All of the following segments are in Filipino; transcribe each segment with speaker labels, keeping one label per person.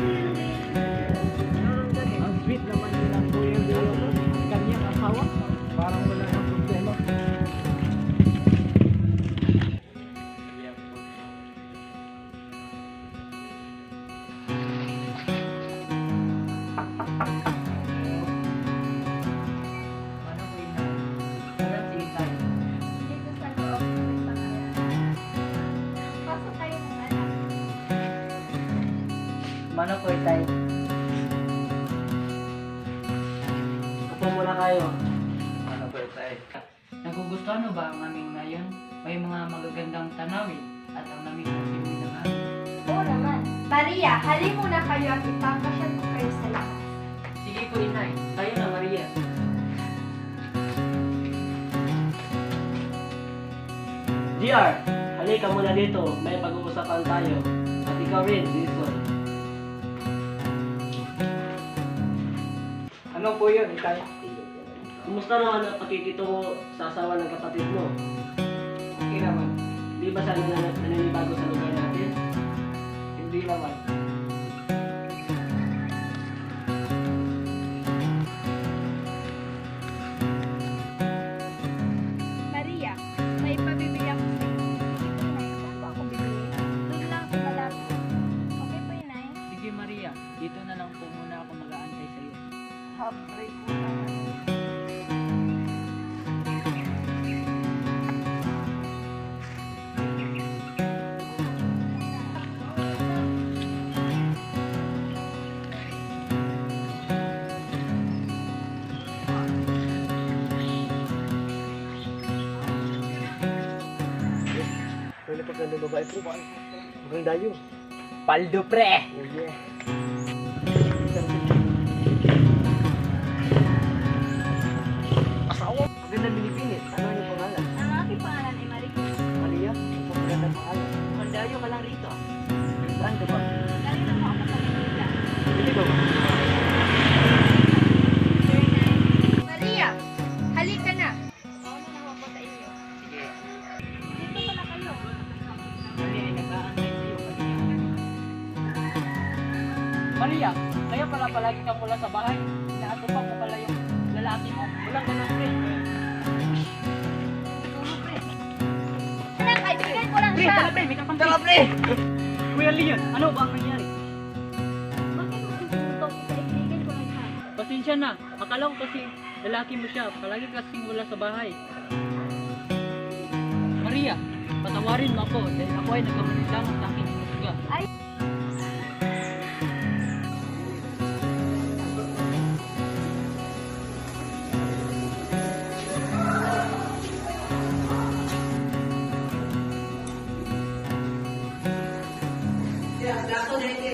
Speaker 1: Ang Mano ko itay?
Speaker 2: Upo muna kayo.
Speaker 1: Ano ko itay? Nagugustuhan mo ba ang aming ngayon? May mga magagandang tanawin at ang naming simoy ng hangin.
Speaker 3: Oo naman. Maria, hali muna kayo at ipapasyal ko kayo sa labas.
Speaker 1: Sige ko inay, tayo na Maria.
Speaker 2: GR, halika muna dito. May pag-uusapan tayo. At ikaw rin, Jason.
Speaker 1: Ano po yun, itay?
Speaker 2: Kumusta naman ang pakikito mo sa asawa ng kapatid mo?
Speaker 1: Okay naman.
Speaker 2: Di ba siya nan- naninibago sa lugar natin?
Speaker 1: Hindi naman.
Speaker 2: Pa ganda babae po ba? Maganda yun.
Speaker 1: Paldo pre!
Speaker 2: Oh yeah. Asawa? Maganda binipinit.
Speaker 3: Maria,
Speaker 1: kaya pala palagi kang mula sa bahay. Inaatupang mo pala yung lalaki mo. Walang ganun pre.
Speaker 3: Anak, kaibigan ko lang
Speaker 1: Pre,
Speaker 3: siya.
Speaker 1: tara pre, may kakampi. Tara pre! Kuya Leon, ano ba ang nangyari?
Speaker 3: Bakit mo ito? Kaibigan ko lang siya.
Speaker 1: Pasensya na. Akala ko kasi lalaki mo siya. Palagi kasing wala sa bahay. Maria, patawarin mo ako dahil ako ay nagkamali lamang sa aking hinusga.
Speaker 3: Ay.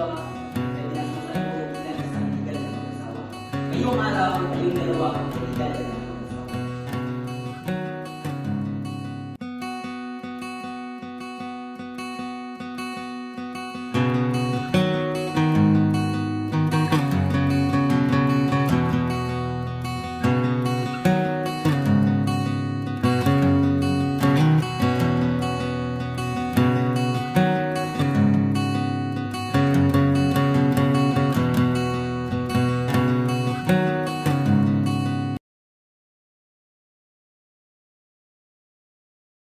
Speaker 3: Aplausos.
Speaker 4: Yung araw, yung dalawa,